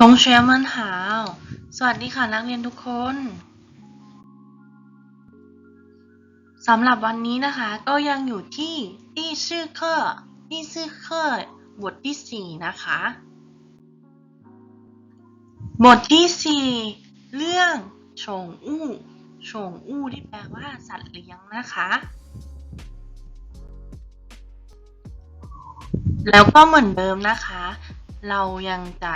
ตงเชลมันหาว สวัสดีค่ะนักเรียนทุกคน สำหรับวันนี้นะคะ ก็ยังอยู่ที่ที่ชื่อเคอร์ที่ชื่อเคอร์บทที่ 4 นะคะ บทที่ 4 เรื่องโฉงอู้ฉงอู้ที่แปลว่าสัตว์เลี้ยงนะคะ แล้วก็เหมือนเดิมนะคะ เรายังจะ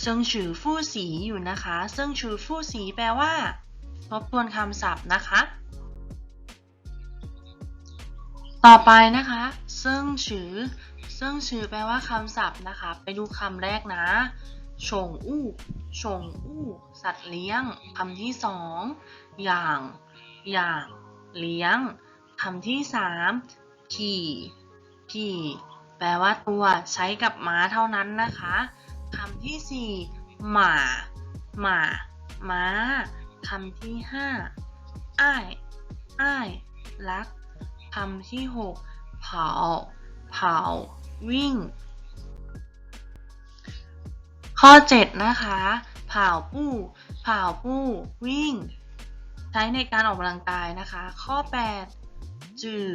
เซิงฉือฟู่สีอยู่นะคะเซิงฉือฟู่สีแปลว่า ทบทวนคำศัพท์นะคะ ต่อไปนะคะเซิงฉือเซิงฉือแปลว่าคำศัพท์นะคะ ไปดูคำแรกนะชงอู้ชงอู้สัตว์เลี้ยงคำที่สองอย่าง อย่าง เลี้ยงคำที่สามขี่ขี่แปลว่าตัวใช้กับม้าเท่านั้นนะคะ คำที่สี่หมา หมาม้าคำที่ห้าอ้าย อ้าย รัก คำที่หกเผา เผา วิ่ง ข้อ 7 นะคะ เผาปู้ เผาปู้ วิ่ง ใช้ในการออกกำลังกายนะคะ ข้อ 8 จือ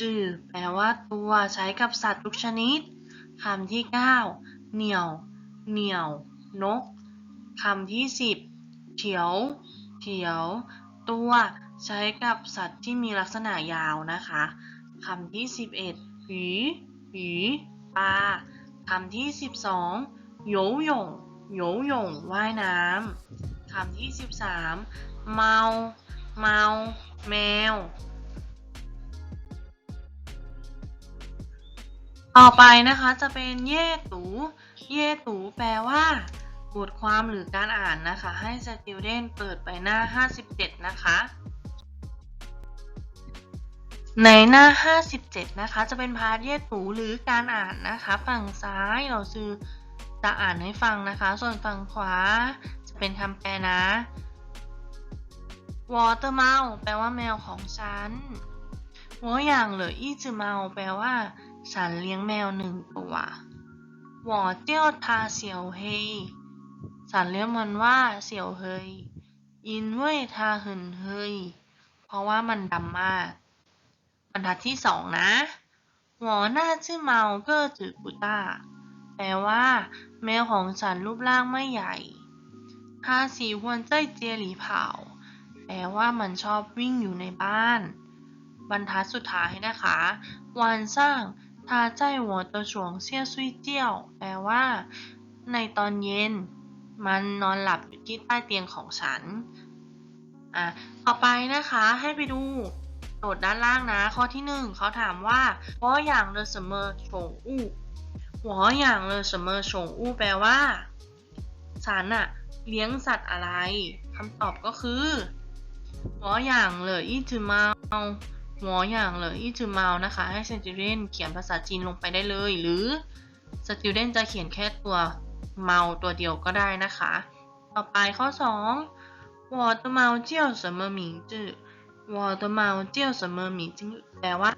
จือ แปลว่าตัว ใช้กับสัตว์ทุกชนิด คำที่ 9 เหนียว เหนียวนกคำที่10เถียวเถียว ตัวใช้กับสัตว์ที่มีลักษณะยาวนะคะคำที่11หวีหวีปลาคำที่12โยหยงโยหยงว่ายน้ำคำที่13เมา เมา แมว ต่อไปนะคะจะเป็นเย่ตูเย่ตูแปลว่าบทความหรือการอ่านนะคะ ให้ student เปิดไปหน้า 57 นะคะ ในหน้า 57 นะคะ จะเป็นพาร์ทเย่ตูหรือการอ่านนะคะ ฝั่งซ้ายเราซื้อจะอ่านให้ฟังนะคะ ส่วนฝั่งขวาจะเป็นคำแปลนะ watermouse แปลว่าแมวของฉัน หัวอย่างเหลืออีจือเมาแปลว่า ฉันเลี้ยงแมวหนึ่งตัวหวอเจียวทาเสี่ยวเฮยฉันเรียกมันว่าเสี่ยวเฮยอินเว่ยทาหึนเฮยเพราะว่ามันดำมาก บรรทัดที่สองนะหวหน้าชื่อเมาเก็จือปุต้า แปลว่า แมวของฉันรูปร่างไม่ใหญ่ทาสีหวนเจ้ยเจียหลีเผาแปลว่ามันชอบวิ่งอยู่ในบ้าน บรรทัดสุดท้ายนะคะวันสร้างทาใจหัวตัวฉวงเสี่ยซุยเจี้ยวแปลว่า ในตอนเย็น มันนอนหลับอยู่ที่ใต้เตียงของฉันอะต่อไปนะคะให้ไปดูโจทย์ด้านล่างนะ ข้อที่หนึ่งเขาถามว่าหัวอย่างเลอเสมอฉงอู้หัวอย่างเลอเสมอฉงอู้แปลว่าฉันอะเลี้ยงสัตว์อะไรคำตอบก็คือหัวอย่างเลยอีจือเมา หัวอย่างเลยอีจือเมานะคะ ให้ student เขียนภาษาจีนลงไปได้เลย หรือ student จะเขียนแค่ตัวเมาตัวเดียวก็ได้นะคะ ต่อไปข้อ2หัวตัวเมาเจียวเสมอหมิงจือหัวตัวเมาเจียเสมอหมิจือแปลว่า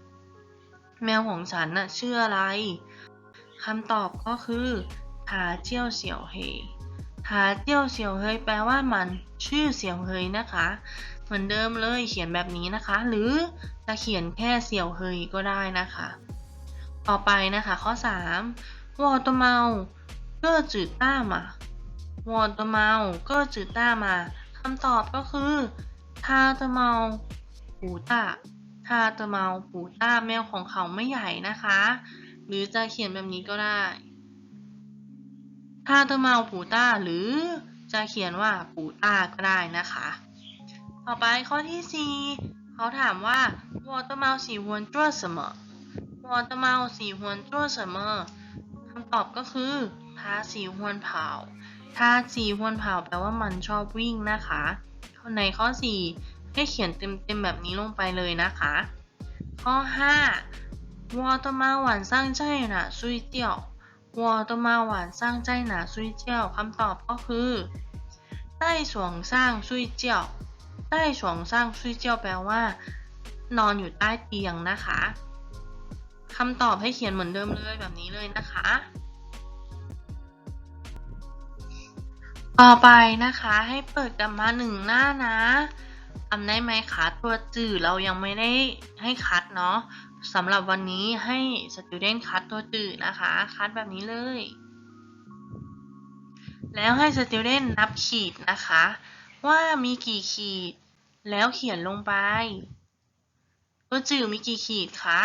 แมวของฉันน่ะชื่ออะไรคำตอบก็คือทาเจียวเสี่ยวเฮทาเจียวเสี่ยวเฮยแปลว่ามันชื่อเสี่ยวเฮยนะคะ เหมือนเดิมเลยเขียนแบบนี้นะคะ หรือจะเขียนแค่เสี่ยวเฮยก็ได้นะคะ ต่อไปนะคะ ข้อ3วอตเมาเก็จืดต้ามาวอตเมาเก็จืดต้ามาคำตอบก็คือทาตเมาปูต้าทาตเมาปูต้าแมวของเขาไม่ใหญ่นะคะ หรือจะเขียนแบบนี้ก็ได้ทาตเมาปูต้าหรือจะเขียนว่าปูต้าก็ได้นะคะ ต่อไปข้อที่ 4 เขาถามว่า我的猫喜欢做什么我的猫喜欢做什么คำตอบก็คือทาสีฮวนเผาทาสีฮวนเผาแปลว่ามันชอบวิ่งนะคะในข้อ 4 ให้เขียนเต็มๆแบบนี้ลงไปเลยนะคะ ข้อ 5我的猫晚上在哪睡觉我的猫晚上在哪睡觉คำตอบก็คือใต้สวงสร้างซุยเจียว ใต้สวงสร้างซุยเจียวแปลว่า นอนอยู่ใต้เตียงนะคะคำตอบให้เขียนเหมือนเดิมเลยแบบนี้เลยนะคะ ต่อไปนะคะให้เปิดกลับมาหนึ่งหน้านะทำได้ไหมคะตัวจื่อเรายังไม่ได้ให้คัดเนาะสำหรับวันนี้ให้ student คัดตัวจื่อนะคะ คัดแบบนี้เลย แล้วให้ student นับขีดนะคะ ว่ามีกี่ขีด แล้วเขียนลงไปตัวจื่อมีกี่ขีดคะ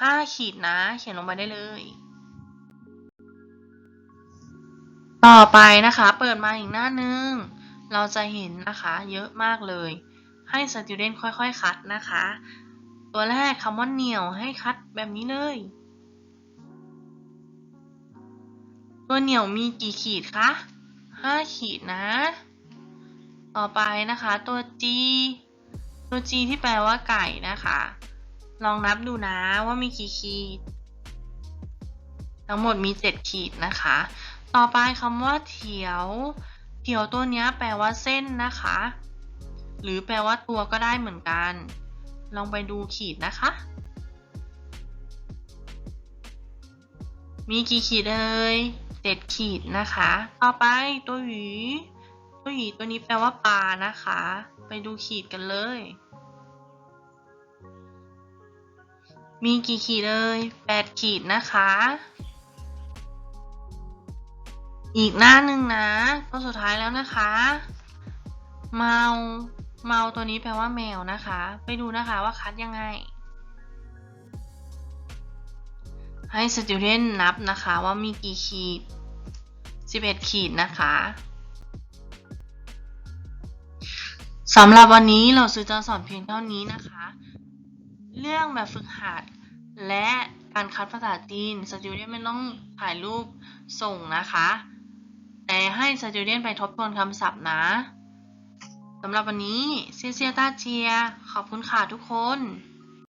ห้าขีดนะ เขียนลงไปได้เลย ต่อไปนะคะ เปิดมาอีกหน้านึง เราจะเห็นนะคะเยอะมากเลย ให้ student ค่อยๆ คัดนะคะ ตัวแรกคำว่าเหนียวให้คัดแบบนี้เลย ตัวเหนียวมีกี่ขีดคะห้าขีดนะ ต่อไปนะคะตัว G ตัว G ที่แปลว่าไก่นะคะ ลองนับดูนะว่ามีกี่ขีด ทั้งหมดมี 7 ขีดนะคะ ต่อไปคำว่าเถียว เถียวตัวเนี้ยแปลว่าเส้นนะคะ หรือแปลว่าตัวก็ได้เหมือนกัน ลองไปดูขีดนะคะ มีกี่ขีดเอ่ยเจ็ดขีดนะคะ ต่อไปตัวหวี ตัวหวีตัวนี้แปลว่าปลานะคะ ไปดูขีดกันเลย มีกี่ขีดเอ่ยแปดขีดนะคะ อีกหน้าหนึ่งนะ ตัวสุดท้ายแล้วนะคะ เมาเมาตัวนี้แปลว่าแมวนะคะ ไปดูนะคะว่าคัดยังไง ให้ student นับนะคะว่ามีกี่ขีด 11 ขีดนะคะ สำหรับวันนี้เราซื้อจะสอนเพียงเท่านี้นะคะ เรื่องแบบฝึกหัด และการคัดภาษาจีนสจูเดียนไม่ต้องถ่ายรูปส่งนะคะ แต่ให้สจูเดียนไปทบทวนคำศัพท์นะสำหรับวันนี้เซียเซียต้าเจีย ขอบคุณค่ะทุกคน